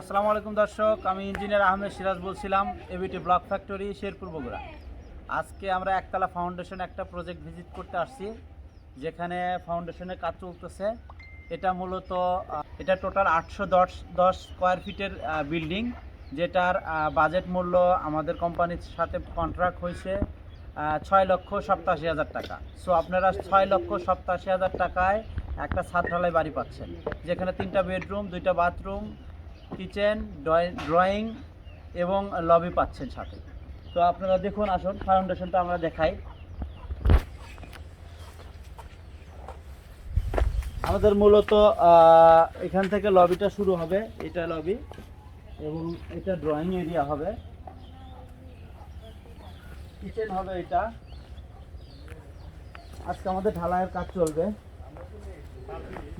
আসসালামু আলাইকুম দর্শক, আমি ইঞ্জিনিয়ার আহমেদ সিরাজ বলছিলাম, ABT block factory, Sherpur Bogura. আজকে আমরা একতলা ফাউন্ডেশন একটা প্রজেক্ট ভিজিট করতে আসছি, যেখানে ফাউন্ডেশনের কাজ চলতেছে। এটা মূলত এটা টোটাল আটশো দশ দশ স্কোয়ার ফিটের বিল্ডিং, যেটার বাজেট মূল্য আমাদের কোম্পানির সাথে কন্ট্রাক্ট হয়েছে ছয় লক্ষ সপ্তাশি হাজার টাকা। সো আপনারা ছয় লক্ষ সপ্তাশি হাজার টাকায় একটা ছাত্রালয় বাড়ি পাচ্ছেন, যেখানে তিনটা বেডরুম দুইটা বাথরুম কিচেন, ড্রয়িং এবং লবি পাচ্ছেন সাথে। তো আপনারা দেখুন, আসুন, ফাউন্ডেশনটা আমরা দেখাই। আমাদের মূলত এখান থেকে লবিটা শুরু হবে, এটা লবি এবং এটা ড্রয়িং এরিয়া হবে। কিচেন হবে এটা। আজকে আমাদের ঢালাইয়ের কাজ চলবে।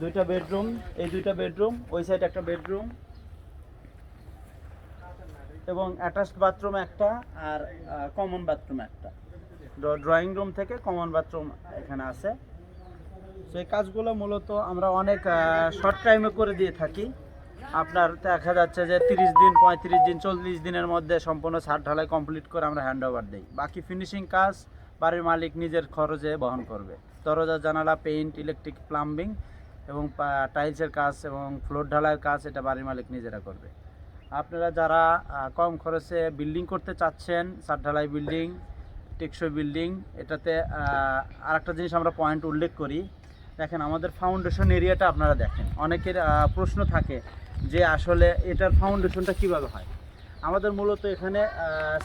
দুইটা বেডরুম, এই দুইটা বেডরুম, ওই সাইড একটা বেডরুম। এবং অ্যাটাচড বাথরুম একটা আর কমন বাথরুম একটা। ড্রয়িং রুম থেকে কমন বাথরুম এখানে আছে। তো এই কাজগুলো মূলত আমরা অনেক শর্ট টাইমে করে দিয়ে থাকি। আপনার দেখা যাচ্ছে যে তিরিশ দিন, পঁয়ত্রিশ দিন, চল্লিশ দিনের মধ্যে সম্পূর্ণ ছাদ ঢালাই কমপ্লিট করে আমরা হ্যান্ড ওভার দিই। বাকি ফিনিশিং কাজ বাড়ির মালিক নিজের খরচে বহন করবে। দরজা, জানালা পেইন্ট ইলেকট্রিক প্লাম্বিং এবং টাইলসের কাজ এবং ফ্লোর ঢালাইয়ের কাজ এটা বাড়ির মালিক নিজেরা করবে। আপনারা যারা কম খরচে বিল্ডিং করতে চাচ্ছেন ছাদ ঢালাই বিল্ডিং টেকসই বিল্ডিং এটাতে আর একটা জিনিস আমরা পয়েন্ট উল্লেখ করি। দেখেন, আমাদের ফাউন্ডেশন এরিয়াটা আপনারা দেখেন। অনেকের প্রশ্ন থাকে যে আসলে এটার ফাউন্ডেশনটা কীভাবে হয়? আমাদের মূলত এখানে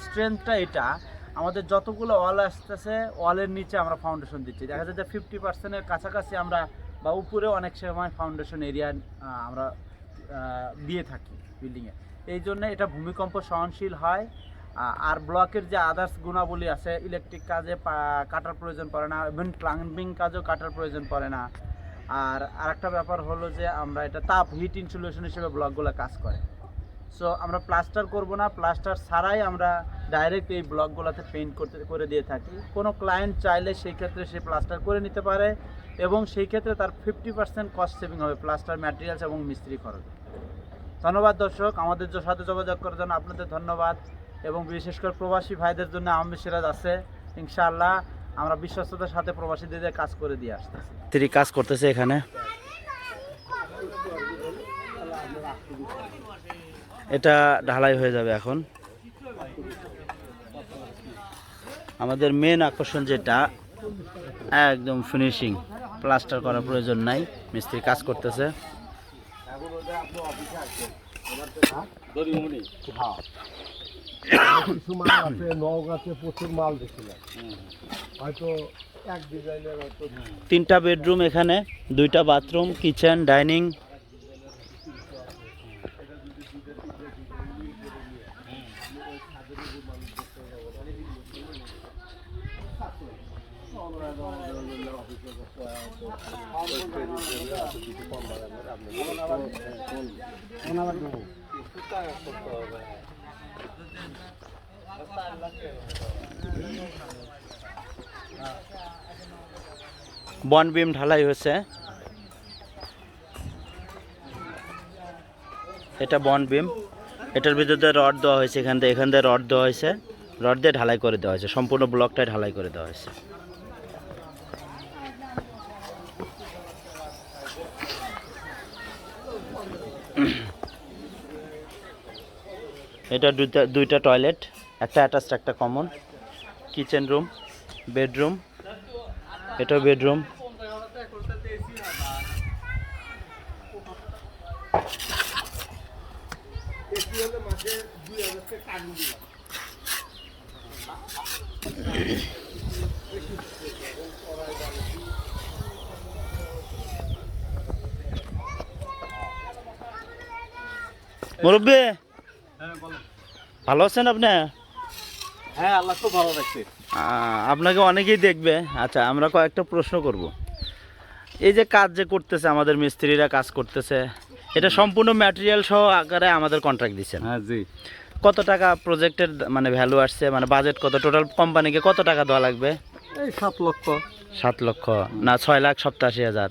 স্ট্রেংথটা এটা, আমাদের যতগুলো ওয়াল আসতেছে ওয়ালের নিচে আমরা ফাউন্ডেশন দিচ্ছি। দেখা যায় যে ফিফটি পার্সেন্টের কাছাকাছি আমরা বা উপরে অনেক সময় ফাউন্ডেশন এরিয়া আমরা দিয়ে থাকি বিল্ডিংয়ে এই জন্য এটা ভূমিকম্প সহনশীল হয়। আর ব্লকের যে আদার্স গুণাবলী আছে ইলেকট্রিক কাজে কাটার প্রয়োজন পড়ে না ইভেন প্লাম্বিং কাজেও কাটার প্রয়োজন পড়ে না। আর আরেকটা ব্যাপার হলো যে, আমরা এটা তাপ হিট ইনসুলেশন হিসেবে ব্লকগুলো কাজ করে। সো আমরা প্লাস্টার করব না প্লাস্টার ছাড়াই আমরা ডাইরেক্ট এই ব্লকগুলোতে পেইন্ট করতে করে দিয়ে থাকি। কোনো ক্লায়েন্ট চাইলে সেই ক্ষেত্রে সে প্লাস্টার করে নিতে পারে এবং সেই ক্ষেত্রে তার ফিফটি পার্সেন্ট কস্ট সেভিং হবে প্লাস্টার ম্যাটেরিয়ালস এবং মিস্ত্রি খরচ। ধন্যবাদ দর্শক, আমাদের সাথে যোগাযোগ করার জন্য আপনাদের ধন্যবাদ এবং বিশেষ করে প্রবাসী ভাইদের জন্য আহমেদ সিরাজ আছে, ইনশাআল্লাহ আমরা বিশ্বস্ততার সাথে প্রবাসীদের কাজ করে দিয়ে আসতেছি। তিনি কাজ করতেছে এখানে। এটা ঢালাই হয়ে যাবে এখন। আমাদের মেন আকর্ষণ যেটা, একদম ফিনিশিং প্লাস্টার করার প্রয়োজন নাই, মিস্ত্রি কাজ করতেছে। কিছু মাল আছে নওগাঁতে প্রচুর মাল দেখছিলাম। হয়তো এক ডিজাইনের হয়তো তিনটা বেডরুম এখানে দুইটা bathroom kitchen dining. One beam ঢালাই হয়েছে এটা বন বিম এটার ভিতরে রড দেওয়া হয়েছে এখান থেকে এখান থেকে রড দেওয়া হয়েছে রড দিয়ে ঢালাই করে দেওয়া হয়েছে সম্পূর্ণ ব্লকটাই ঢালাই করে দেওয়া হয়েছে এটা দুইটা দুইটা টয়লেট একটা অ্যাটাচড একটা কমন কিচেন রুম বেডরুম এটা বেডরুম মুরব্বী ভালো আছেন আপনি? হ্যাঁ আল্লাহ খুব ভালো লাগছে আপনাকে অনেকেই দেখবে। আচ্ছা আমরা কয়েকটা প্রশ্ন করব। এই যে কাজ যে করতেছে আমাদের মিস্ত্রিরা কাজ করতেছে এটা সম্পূর্ণ ম্যাটেরিয়াল সহ আকারে আমাদের কন্ট্রাক্ট দিচ্ছেন। হ্যাঁ জি। কত টাকা প্রজেক্টের মানে ভ্যালু আসছে? মানে বাজেট কত? টোটাল কোম্পানিকে কত টাকা দেওয়া লাগবে? এই সাত লক্ষ। সাত লক্ষ না ছয় লাখ সপ্তাশি হাজার।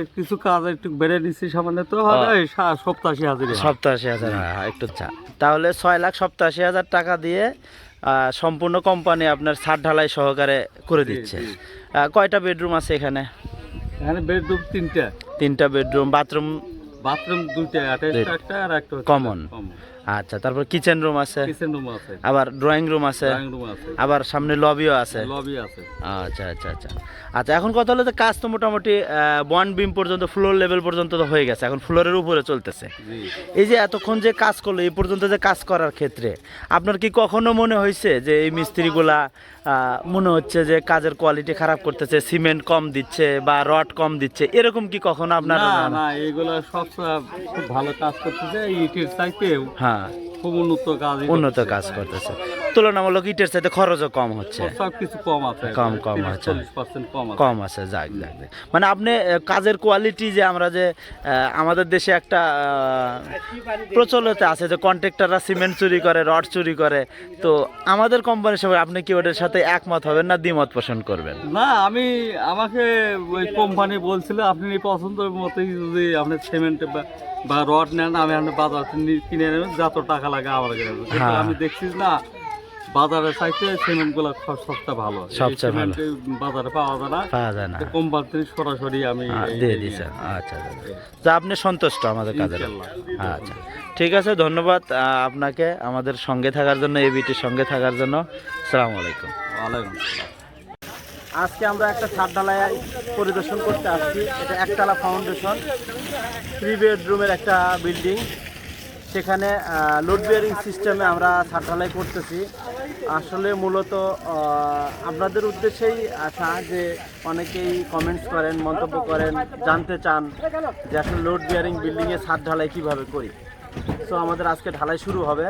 এই কিছু কাজ একটু বেড়ে নিচ্ছি সামান্য তো সপ্তাশি হাজার। সপ্তাশি হাজার হ্যাঁ, হ্যাঁ, একটু চা। তাহলে ছয় লাখ সপ্তাশি হাজার টাকা দিয়ে সম্পূর্ণ কোম্পানি আপনার ছাদ ঢালাই সহকারে করে দিচ্ছে। কয়টা বেডরুম আছে এখানে? এখানে বেডরুম তিনটা। তিনটা বেডরুম বাথরুম বাথরুম দুইটা একটা আর একটা Common। আচ্ছা তারপর কিচেন রুম আছে। কিচেন রুম আছে। আবার ড্রয়িং রুম আছে। ড্রয়িং রুম আছে। আবার সামনে লবিও আছে। লবি আছে। আচ্ছা আচ্ছা আচ্ছা। আচ্ছা এখন কথা হলো যে কাজ তো মোটামুটি ওয়ান বিম পর্যন্ত ফ্লোর লেভেল পর্যন্ত তো হয়ে গেছে। এখন ফ্লোরের উপরে চলতেছে। জি। এই যে এতক্ষণ যে কাজ করল এই পর্যন্ত যে কাজ করার ক্ষেত্রে আপনার কি কখনো মনে হয়েছে যে এই মিস্ত্রিগুলা মনে হচ্ছে যে কাজের কোয়ালিটি খারাপ করতেছে সিমেন্ট কম দিচ্ছে বা রড কম দিচ্ছে। এরকম কি কখনো আপনার না না এগুলো সব খুব ভালো কাজ করতেছে ইটের চাইতেও হ্যাঁ। খুব উন্নত কাজ উন্নত কাজ করতেছে। তুলনামূলক ইটের চাইতে খরচও কম হচ্ছে সব কিছু কম আছে কম, কম আছে। কম আছে যাক যাক। মানে আপনি কাজের কোয়ালিটি যে আমরা যে আমাদের দেশে একটা প্রচলিত আছে যে কন্ট্রাক্টররা সিমেন্ট চুরি করে রড চুরি করে তো আমাদের কোম্পানির সবাই আপনি কি ওটার সাথে একমত হবেন না দ্বিমত পোষণ করবেন না আমি আমাকে ওই কোম্পানি বলছিল আপনি পছন্দ মতোই যদি আপনি সিমেন্ট বা- রড নেন আমি আপনি বাজার কিনে নেবেন যত টাকা লাগে আমার হ্যাঁ। আমি দেখছি না বাজারে চাইতে সিমেন্টগুলো সবচেয়ে ভালো। সবচেয়ে ভালো। বাজারে পাওয়া যায় না। পাওয়া যায় না। কোম্পানি সরাসরি আমি হ্যাঁ, দিয়ে দিচ্ছেন আচ্ছা আচ্ছা তা আপনি সন্তুষ্ট আমাদের ইনশাল্লাহ। আচ্ছা। ঠিক আছে ধন্যবাদ আপনাকে আমাদের সঙ্গে থাকার জন্য এবিটির সঙ্গে থাকার জন্য। সালামু আলাইকুম। ওয়ালাইকুম আজকে আমরা একটা ছাদ ঢালাই পরিদর্শন করতে আসছি। এটা একতলা ফাউন্ডেশন থ্রি বেডরুমের একটা বিল্ডিং সেখানে লোড বিয়ারিং সিস্টেমে আমরা ছাদ ঢালাই করতেছি। আসলে মূলত আপনাদের উদ্দেশ্যেই আসা যে অনেকেই কমেন্টস করেন, মন্তব্য করেন, জানতে চান যে আসলে লোড বিয়ারিং বিল্ডিংয়ে ছাদ ঢালাই কীভাবে করি। সো আমাদের আজকে ঢালাই শুরু হবে।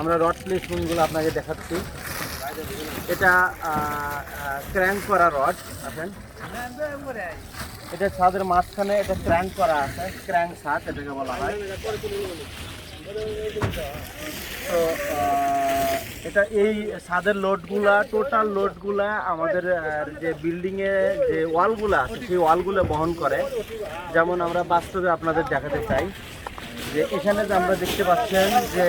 আমরা রড প্লেসমেন্টগুলো আপনাকে দেখাচ্ছি। এটা ক্র্যাঙ্ক করা রড আছেন এটা ছাদের মাঝখানে এটা ক্র্যাঙ্ক করা আছে ক্র্যাঙ্ক ছাদ, এটাকে বলা হয়। তো এটা এই ছাদের লোডগুলা টোটাল লোডগুলা আমাদের যে বিল্ডিংয়ে যে ওয়ালগুলো আছে, সেই ওয়ালগুলো বহন করে। যেমন আমরা বাস্তবে আপনাদের দেখাতে চাই, যে এখানে যে আমরা দেখতে পাচ্ছেন যে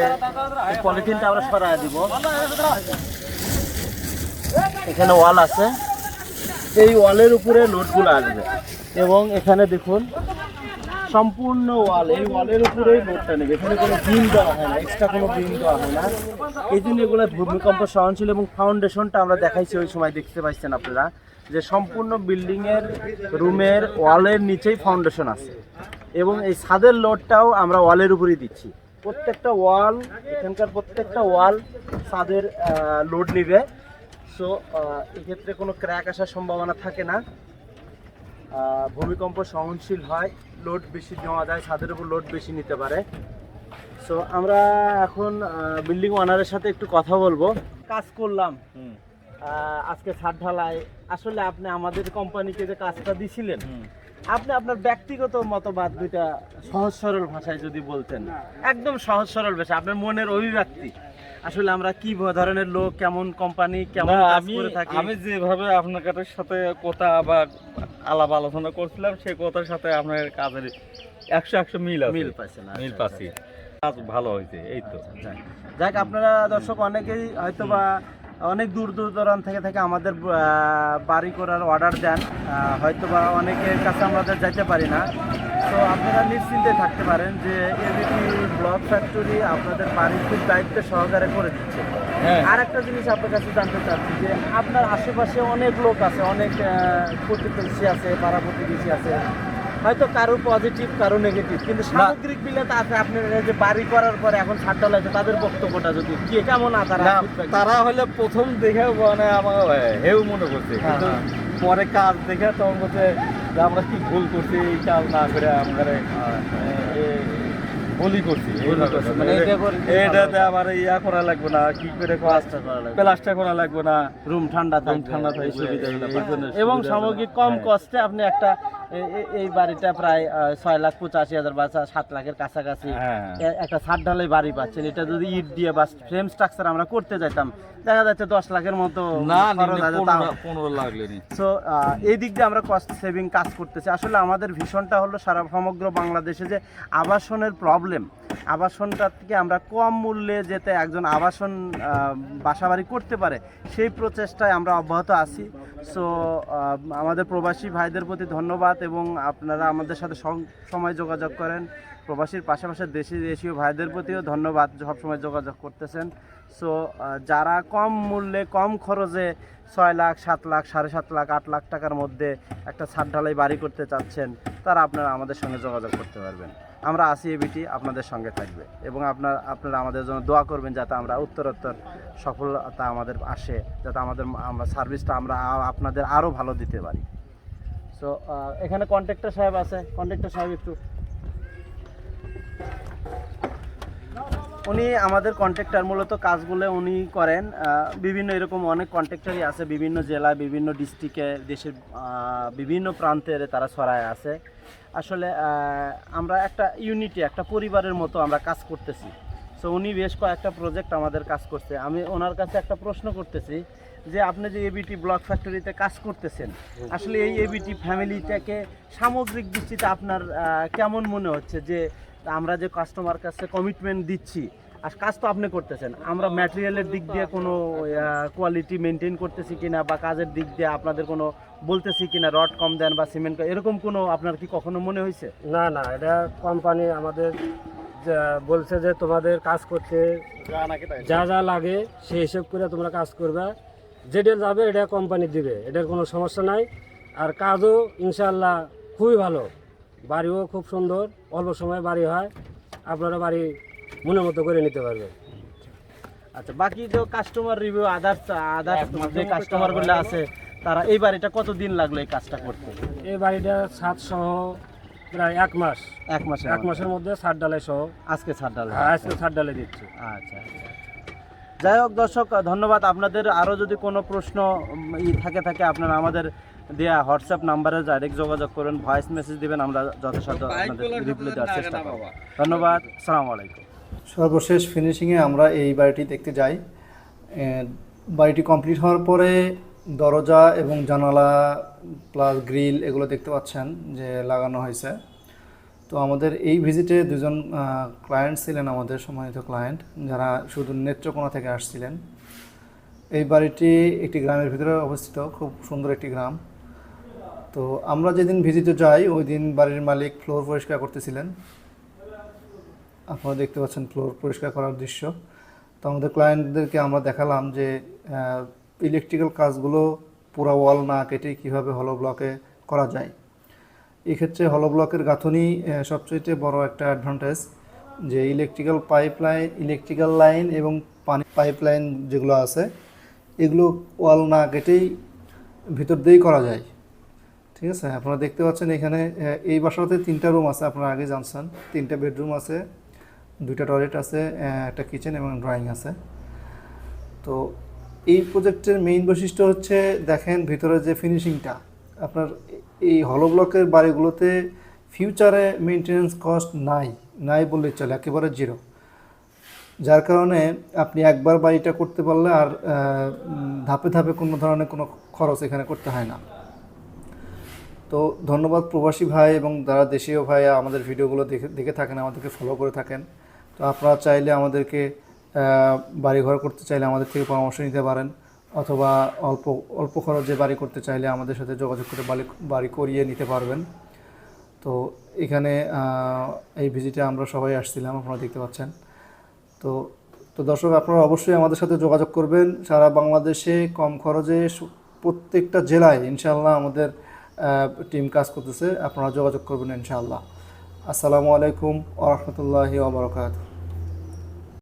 পলিথিনটা আমরা সরাই দিব। এখানে ওয়াল আছে। এই ওয়ালের উপরে লোডগুলো আসবে। এবং এখানে দেখুন সম্পূর্ণ ওয়াল, এই ওয়ালের উপরেই লোডটা নেবে। এখানে কোনো বিম দেওয়া হয় না এক্সট্রা কোনো বিম দেওয়া হয় না। এই জন্য এগুলো ভূমিকম্প সহনশীল এবং ফাউন্ডেশনটা আমরা দেখাইছি ওই সময়, দেখতে পাচ্ছেন আপনারা, যে সম্পূর্ণ বিল্ডিংয়ের, রুমের, ওয়ালের নিচেই ফাউন্ডেশন আছে। এবং এই ছাদের লোডটাও আমরা ওয়ালের উপরেই দিচ্ছি। প্রত্যেকটা ওয়াল, এখানকার প্রত্যেকটা ওয়াল ছাদের লোড নিবে। সো এক্ষেত্রে কোনো ক্র্যাক আসার সম্ভাবনা থাকে না। ভূমিকম্প সহনশীল হয় লোড বেশি নেওয়া যায় ছাদের উপর লোড বেশি নিতে পারে। সো আমরা এখন বিল্ডিং ওনারের সাথে একটু কথা বলব। কাজ করলাম। আজকে ছাদ ঢালাই। আসলে আপনি আমাদের কোম্পানিকে যে কাজটা দিছিলেন আপনি আপনার ব্যক্তিগত মতবাদ দুইটা সহজ সরল ভাষায় যদি বলতেন। একদম সহজ সরল ভাষা আপনার মনের অভিব্যক্তি। আসলে আমরা কি ধরনের লোক কেমন কোম্পানি কেমন না, কাজ আমি করে থাকি? আমি যেভাবে আপনার সাথে কথা বা আলাপ আলোচনা করছিলাম সেই কথার সাথে আপনার কাজের একশো একশো মিল মিল পাচ্ছেন মিল আচ্ছা, পাচ্ছি। কাজ ভালো হয়েছে এই তো। যাক। আপনারা দর্শক অনেকেই হয়তো বা অনেক দূর দূর দূরান্ত থেকে থেকে আমাদের বাড়ি করার অর্ডার দেন। হয়তো বা অনেকের কাছে আমাদের যাইতে পারি না। তো আপনারা নিশ্চিন্তে থাকতে পারেন যে এবিপি ব্লক ফ্যাক্টরি আপনাদের বাড়ি খুব দায়িত্ব সহকারে করে দিচ্ছে। হ্যাঁ। আর একটা জিনিস আপনার কাছে জানতে চাচ্ছি যে আপনার আশেপাশে অনেক লোক আছে অনেক প্রতিবেশী আছে পাড়া প্রতিবেশী আছে। হয়তো কারও পজিটিভ কারও নেগেটিভ কিন্তু সামগ্রিক মিলে তা আছে আপনার যে বাড়ি করার পরে এখন ছাদ লাগছে তাদের বক্তব্যটা যদি কি কেমন আর তারা তারা হলে প্রথম দেখে মানে আমার হেউ মনে করছে। হ্যাঁ, কিন্তু হ্যাঁ। পরে কাজ দেখে তখন বলছে যে আমরা কি ভুল করছি এই কাজ না করে আমরা বলি করছি। এটাতে ইয়া করা লাগবে না কি করে প্লাস্টার করা লাগবে। না রুম ঠান্ডা রুম ঠান্ডা এবং সামগ্রিক কম। কস্টে আপনি একটা এই বাড়িটা প্রায় ছয় লাখ পঁচাশি হাজার বা সাত লাখের কাছাকাছি হ্যাঁ। একটা ছাদ ঢালাই বাড়ি পাচ্ছেন এটা যদি ইট দিয়ে বা ফ্রেম স্ট্রাকচার আমরা করতে যাইতাম দেখা যাচ্ছে দশ লাখের মতো পনেরো সো এই দিক দিয়ে আমরা কস্ট সেভিং কাজ করতেছি আসলে আমাদের ভীষণটা হলো সারা সমগ্র বাংলাদেশে যে আবাসনের প্রবলেম আবাসনটা থেকে আমরা কম মূল্যে যেতে একজন আবাসন বাসাবাড়ি করতে পারে, সেই প্রচেষ্টায় আমরা অব্যাহত আছি। সো আমাদের প্রবাসী ভাইদের প্রতি ধন্যবাদ এবং আপনারা আমাদের সাথে সময় যোগাযোগ করেন। প্রবাসীর পাশাপাশি দেশি, দেশীয় ভাইদের প্রতিও ধন্যবাদ সবসময় যোগাযোগ করতেছেন। সো যারা কম মূল্যে, কম খরচে ছয় লাখ, সাত লাখ, সাড়ে সাত লাখ, আট লাখ টাকার মধ্যে একটা ছাদ ঢালাই বাড়ি করতে চাচ্ছেন, তারা আপনারা আমাদের সঙ্গে যোগাযোগ করতে পারবেন। আমরা আসি এবিটি আপনাদের সঙ্গে থাকবে এবং আপনার, আপনারা আমাদের জন্য দোয়া করবেন যাতে আমরা উত্তরোত্তর সফলতা আমাদের আসে, যাতে আমাদের, আমরা সার্ভিসটা আমরা আপনাদের আরও ভালো দিতে পারি। সো এখানে কন্ট্রাক্টর সাহেব আছে। কন্ট্রাক্টর সাহেব একটু উনি আমাদের কন্ট্রাক্টর মূলত কাজগুলো উনি করেন। বিভিন্ন এরকম অনেক কন্ট্রাক্টরই আছে, বিভিন্ন জেলায়, বিভিন্ন ডিস্ট্রিক্টে দেশের বিভিন্ন প্রান্তের তারা ছড়ায় আছে। আসলে আমরা একটা ইউনিটি একটা পরিবারের মতো আমরা কাজ করতেছি। সো উনি বেশ কয়েকটা প্রজেক্ট আমাদের কাজ করছে। আমি ওনার কাছে একটা প্রশ্ন করতেছি যে, আপনি যে এবিটি ব্লক ফ্যাক্টরিতে কাজ করতেছেন, আসলে এই এবিটি ফ্যামিলিটাকে সামগ্রিক দৃষ্টিতে আপনার কেমন মনে হচ্ছে যে আমরা যে কাস্টমার কাছে কমিটমেন্ট দিচ্ছি আর কাজ তো আপনি করতেছেন আমরা ম্যাটেরিয়ালের দিক দিয়ে কোনো কোয়ালিটি মেনটেন করতেছি কিনা বা কাজের দিক দিয়ে আপনাদের কোনো বলতেছি কিনা রড কম দেন বা সিমেন্ট এরকম কোনো আপনার কি কখনো মনে হয়েছে? না না এটা কোম্পানি আমাদের যা- বলছে যে তোমাদের কাজ করতে যা যা লাগে সেই হিসেব করে তোমরা কাজ করবে। যেটা যাবে এটা কোম্পানি দিবে এটার কোনো সমস্যা নাই। আর কাজও ইনশাল্লাহ খুবই ভালো। বাড়িও খুব সুন্দর অল্প সময় বাড়ি হয় আপনারা বাড়ি মনের মতো করে নিতে পারবেন। আচ্ছা বাকি যে কাস্টমার রিভিউ আদার্স আদার্স যে কাস্টমারগুলো আছে তারা এই বাড়িটা কতদিন লাগল এই কাজটা করতে? এই বাড়িটা ছাদ সহ প্রায় এক মাস। এক মাস এক মাসের মধ্যে ছাদ ডালাই সহ। আজকে ছাড় ডাল। হ্যাঁ, আজকে ছাদ ডালাই দিচ্ছি। আচ্ছা যাই হোক দর্শক ধন্যবাদ। আপনাদের আরও যদি কোনো প্রশ্ন ই থাকে থাকে আপনারা আমাদের দেয়া হোয়াটসঅ্যাপ নাম্বারে ডাইরেক্ট যোগাযোগ করুন ভয়েস মেসেজ দিবেন আমরা যথাসাধ্য আপনাদের রিপ্লাই দেওয়ার চেষ্টা করব। ধন্যবাদ সালামু আলাইকুম। সর্বশেষ ফিনিশিংয়ে আমরা এই বাড়িটি দেখতে যাই। বাড়িটি কমপ্লিট হওয়ার পরে দরজা এবং জানালা প্লাস গ্রিল এগুলো দেখতে পাচ্ছেন যে লাগানো হয়েছে। তো আমাদের এই ভিজিটে দুজন ক্লায়েন্ট ছিলেন আমাদের সম্মানিত ক্লায়েন্ট যারা শুধু নেত্রকোনা থেকে আসছিলেন। এই বাড়িটি একটি গ্রামের ভিতরে অবস্থিত খুব সুন্দর একটি গ্রাম। তো আমরা যেদিন ভিজিটে যাই ওই দিন বাড়ির মালিক ফ্লোর পরিষ্কার করতেছিলেন। আপনারা দেখতে পাচ্ছেন ফ্লোর পরিষ্কার করার দৃশ্য। তো আমাদের ক্লায়েন্টদেরকে আমরা দেখালাম যে ইলেকট্রিক্যাল কাজগুলো পুরো ওয়াল না কেটে কীভাবে হলো ব্লকে করা যায়। এক্ষেত্রে হলো ব্লকের গাঁথনি সবচেয়ে বড় একটা অ্যাডভান্টেজ যে ইলেকট্রিক্যাল পাইপলাইন ইলেকট্রিক্যাল লাইন এবং পানি পাইপলাইন যেগুলো আছে, এগুলো ওয়াল না কেটেই ভিতর দিয়েই করা যায়। ঠিক আছে? আপনারা দেখতে পাচ্ছেন এখানে এই বাসাতে তিনটা রুম আছে, আপনারা আগে জানছেন। তিনটা বেডরুম আছে, দুইটা টয়লেট আছে একটা কিচেন এবং ড্রয়িং আছে। তো এই প্রজেক্টের মেইন বৈশিষ্ট্য হচ্ছে, দেখেন ভিতরে যে ফিনিশিংটা আপনার এই হলো ব্লকের বাড়িগুলোতে ফিউচারে মেনটেনেন্স কস্ট নাই নাই বললেই চলে, একেবারে জিরো যার কারণে আপনি একবার বাড়িটা করতে পারলে আর ধাপে ধাপে কোনো ধরনের কোনো খরচ এখানে করতে হয় না। তো ধন্যবাদ প্রবাসী ভাই এবং যারা দেশীয় ভাই আমাদের ভিডিওগুলো দেখে দেখে থাকেন, আমাদেরকে ফলো করে থাকেন। তো আপনারা চাইলে আমাদেরকে বাড়িঘর করতে চাইলে আমাদের থেকে পরামর্শ নিতে পারেন অথবা অল্প অল্প খরচে বাড়ি করতে চাইলে আমাদের সাথে যোগাযোগ করে বাড়ি বাড়ি করিয়ে নিতে পারবেন। তো এখানে এই ভিজিটে আমরা সবাই আসছিলাম, আপনারা দেখতে পাচ্ছেন। তো তো দর্শক, আপনারা অবশ্যই আমাদের সাথে যোগাযোগ করবেন। সারা বাংলাদেশে কম খরচে প্রত্যেকটা জেলায় ইনশাল্লাহ আমাদের টিম কাজ করতেছে আপনারা যোগাযোগ করবেন ইনশাআল্লাহ। আসসালামু আলাইকুম ওরহমতুল্লাহি ওবরকাত